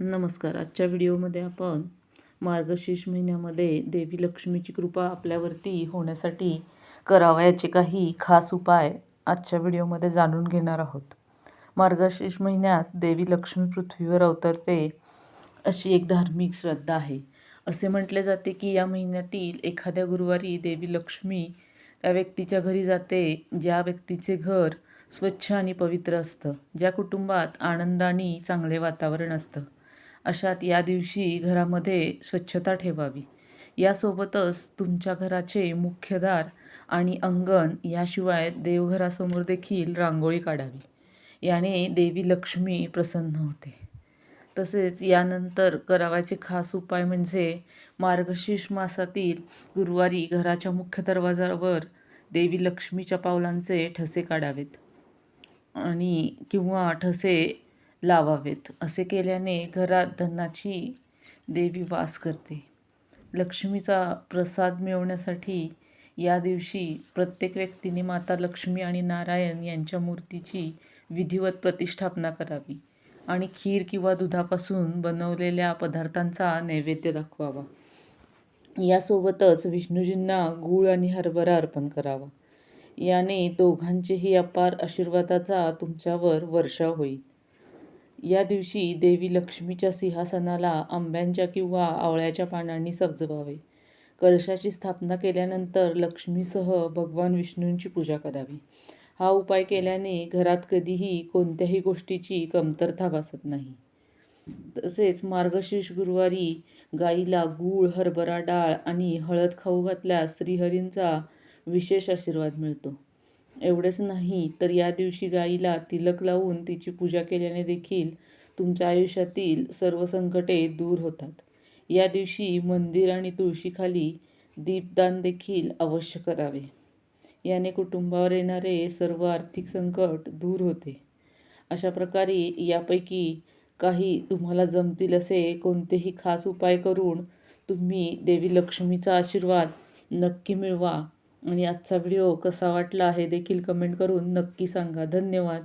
नमस्कार. आजच्या व्हिडिओमध्ये आपण मार्गशीर्ष महिन्यामध्ये देवी लक्ष्मीची कृपा आपल्यावरती होण्यासाठी करावयाचे काही खास उपाय आजच्या व्हिडिओमध्ये जाणून घेणार आहोत. मार्गशीर्ष महिन्यात देवी लक्ष्मी पृथ्वीवर अवतरते अशी एक धार्मिक श्रद्धा आहे. असे म्हटले जाते की या महिन्यातील एखाद्या गुरुवारी देवी लक्ष्मी त्या व्यक्तीच्या घरी जाते ज्या व्यक्तीचे घर स्वच्छ आणि पवित्र असतं ज्या कुटुंबात आनंद आणि चांगले वातावरण असतं. अशात या दिवशी घरामध्ये स्वच्छता ठेवावी. यासोबतच तुमच्या घराचे मुख्य दार आणि अंगण याशिवाय देवघरासमोर देखील रांगोळी काढावी. याने देवी लक्ष्मी प्रसन्न होते. तसेच यानंतर करावायचे खास उपाय म्हणजे मार्गशीर्ष मासातील गुरुवारी घराच्या मुख्य दरवाजावर देवी लक्ष्मीच्या पावलांचे ठसे काढावेत. आणि किंवा ठसे लावावेत. असे केल्याने घरात धनाची देवी वास करते. लक्ष्मीचा प्रसाद मिळवण्यासाठी या दिवशी प्रत्येक व्यक्तीने माता लक्ष्मी आणि नारायण यांच्या मूर्तीची विधिवत प्रतिष्ठापना करावी आणि खीर किंवा दुधापासून बनवलेल्या पदार्थांचा नैवेद्य दाखवावा. यासोबतच विष्णूजींना गूळ आणि हरभरा अर्पण करावा. याने दोघांचेही अपार आशीर्वादाचा तुमच्यावर वर्षाव होईल. या दिवशी देवी लक्ष्मीच्या सिंहासनाला आंब्यांच्या किंवा आवळ्याच्या पानांनी सजवावे. कलशाची स्थापना केल्यानंतर लक्ष्मीसह भगवान विष्णूंची पूजा करावी. हा उपाय केल्याने घरात कधीही कोणत्याही गोष्टीची कमतरता भासत नाही. तसेच मार्गशीर्ष गुरुवारी गाईला गूळ हरभरा डाळ आणि हळद खाऊ घातल्यास श्रीहरींचा विशेष आशीर्वाद मिळतो. एवढेच नाही तर या दिवशी गाईला तिलक लावून तिची पूजा केल्याने देखील तुमच्या आयुष्यातील सर्व संकटे दूर होतात. या दिवशी मंदिर आणि तुळशीखाली दीपदान देखील अवश्य करावे. याने कुटुंबावर येणारे सर्व आर्थिक संकट दूर होते. अशा प्रकारे यापैकी काही तुम्हाला जमतील असे कोणतेही खास उपाय करून तुम्ही देवी लक्ष्मीचा आशीर्वाद नक्की मिळवा. आणि आजचा व्हिडिओ कसा वाटला हे देखील कमेंट करून नक्की सांगा. धन्यवाद.